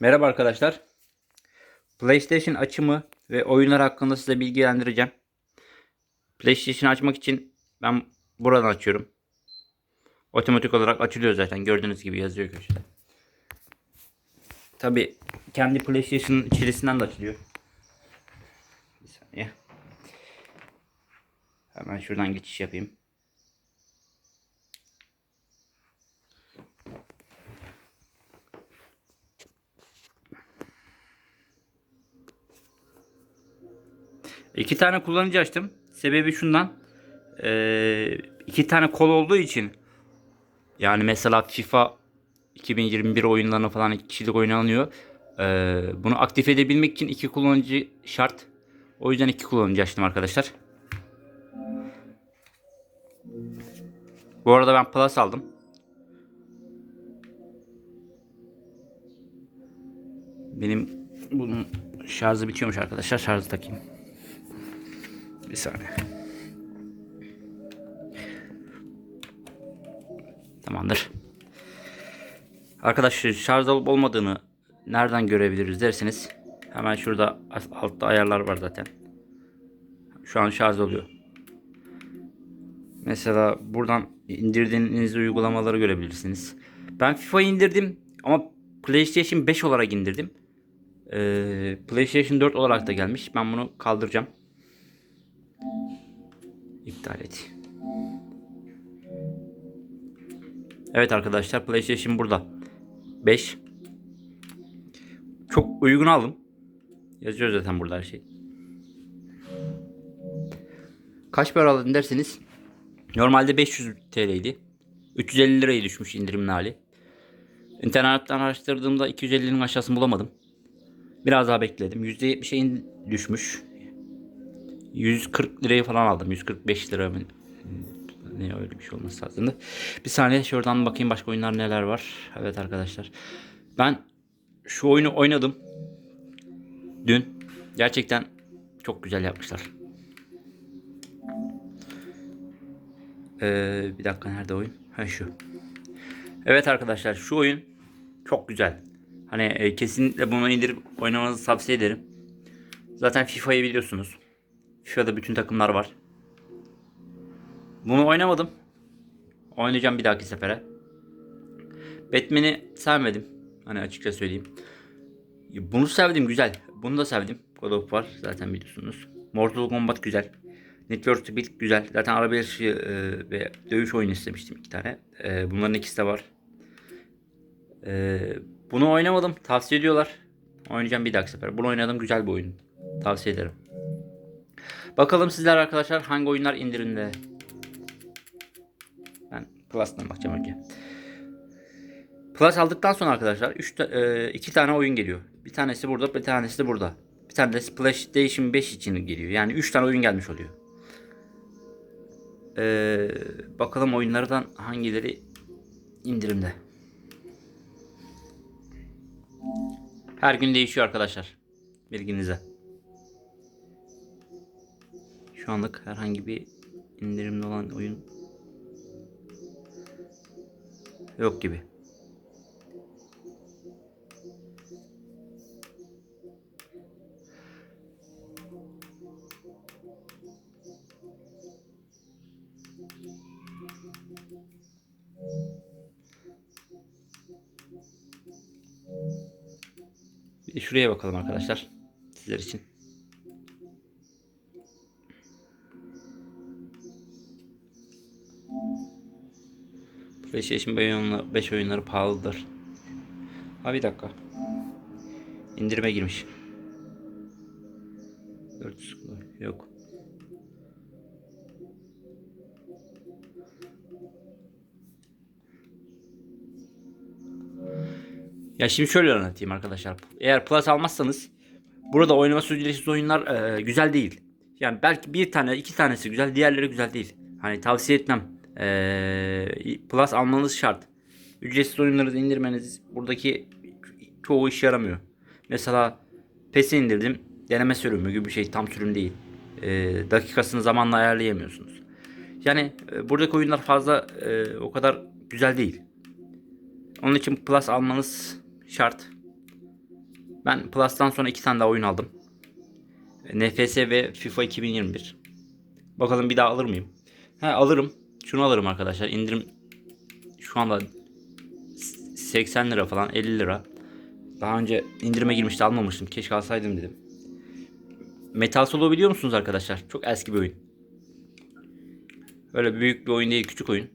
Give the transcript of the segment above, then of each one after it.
Merhaba arkadaşlar. PlayStation açımı ve oyunlar hakkında size bilgilendireceğim. PlayStation açmak için ben buradan açıyorum. Otomatik olarak açılıyor zaten. Gördüğünüz gibi yazıyor köşede. Tabi kendi PlayStation'ın içerisinden de açılıyor. Bir saniye. Hemen şuradan geçiş yapayım. İki tane kullanıcı açtım. Sebebi şundan. Ee, iki tane kol olduğu için yani mesela FIFA 2021 oyunlarına falan iki kişilik oynanıyor. Ee, bunu aktif edebilmek için iki kullanıcı şart. O yüzden iki kullanıcı açtım arkadaşlar. Bu arada ben Plus aldım. Benim bunun şarjı bitiyormuş arkadaşlar. Şarjı takayım. Bir saniye. Tamamdır. Arkadaşlar şarj olup olmadığını nereden görebiliriz derseniz hemen şurada altta ayarlar var zaten. Şu an şarj oluyor. Mesela buradan indirdiğiniz uygulamaları görebilirsiniz. Ben FIFA'yı indirdim ama PlayStation 5 olarak indirdim. Ee, PlayStation 4 olarak da gelmiş. Ben bunu kaldıracağım. İptal et. Evet arkadaşlar PlayStation burada. 5. Çok uygun aldım. Yazıyor zaten burada her şey. Kaç para aldın derseniz normalde 500 TL'ydi. 350 liraya düşmüş indirimli hali. İnternetten araştırdığımda 250'nin aşağısını bulamadım. Biraz daha bekledim. %70'e in- düşmüş. 140 liraya falan aldım. 145 lira mı? Ne öyle bir şey olması lazımdı. Bir saniye şuradan bakayım başka oyunlar neler var. Evet arkadaşlar. Ben şu oyunu oynadım. Dün. Gerçekten çok güzel yapmışlar. Ee, bir dakika nerede oyun? Ha şu. Evet arkadaşlar şu oyun çok güzel. Hani e, kesinlikle bunu indirip oynamanızı tavsiye ederim. Zaten FIFA'yı biliyorsunuz. FIFA'da bütün takımlar var. Bunu oynamadım. Oynayacağım bir dahaki sefere. Batman'i sevmedim. Hani açıkça söyleyeyim. Bunu sevdim güzel. Bunu da sevdim. God of War zaten biliyorsunuz. Mortal Kombat güzel. Need for Speed güzel. Zaten araba yarışı e, ve dövüş oyunu istemiştim iki tane. E, bunların ikisi de var. E, bunu oynamadım. Tavsiye ediyorlar. Oynayacağım bir dahaki sefer. Bunu oynadım. Güzel bir oyun. Tavsiye ederim. Bakalım sizler arkadaşlar hangi oyunlar indirimde. Ben Plus'tan bakacağım önce. Plus aldıktan sonra arkadaşlar 3 2 tane oyun geliyor. Bir tanesi burada, bir tanesi de burada. Bir tanesi PlayStation 5 için geliyor. Yani 3 tane oyun gelmiş oluyor. Ee, bakalım oyunlardan hangileri indirimde. Her gün değişiyor arkadaşlar. Bilginize. Şu anlık herhangi bir indirimli olan oyun yok gibi. Şuraya bakalım arkadaşlar. Sizler için. PlayStation 5 oyunları, 5 oyunları pahalıdır. Ha bir dakika. İndirime girmiş. 400 yok. Ya şimdi şöyle anlatayım arkadaşlar. Eğer Plus almazsanız burada oynama ücretsiz oyunlar e, güzel değil. Yani belki bir tane iki tanesi güzel diğerleri güzel değil. Hani tavsiye etmem. E, Plus almanız şart. Ücretsiz oyunları indirmeniz buradaki çoğu iş yaramıyor. Mesela PES'i indirdim. Deneme sürümü gibi bir şey tam sürüm değil. E, dakikasını zamanla ayarlayamıyorsunuz. Yani e, buradaki oyunlar fazla e, o kadar güzel değil. Onun için Plus almanız şart. Ben Plus'tan sonra iki tane daha oyun aldım. NFS ve FIFA 2021. Bakalım bir daha alır mıyım? He alırım. Şunu alırım arkadaşlar. İndirim şu anda 80 lira falan 50 lira. Daha önce indirime girmişti almamıştım. Keşke alsaydım dedim. Metal Solo biliyor musunuz arkadaşlar? Çok eski bir oyun. Öyle büyük bir oyun değil, küçük oyun.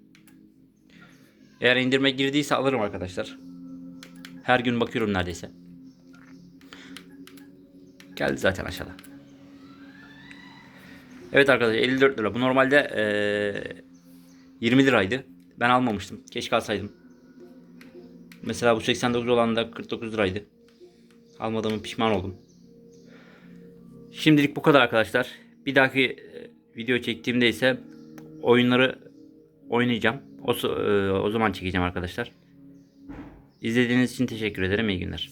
Eğer indirime girdiyse alırım arkadaşlar. Her gün bakıyorum neredeyse. Geldi zaten aşağıda. Evet arkadaşlar 54 lira. Bu normalde eee 20 liraydı. Ben almamıştım. Keşke alsaydım. Mesela bu 89 olan da 49 liraydı. Almadığımı pişman oldum. Şimdilik bu kadar arkadaşlar. Bir dahaki e, video çektiğimde ise oyunları oynayacağım. O, e, o zaman çekeceğim arkadaşlar. İzlediğiniz için teşekkür ederim. İyi günler.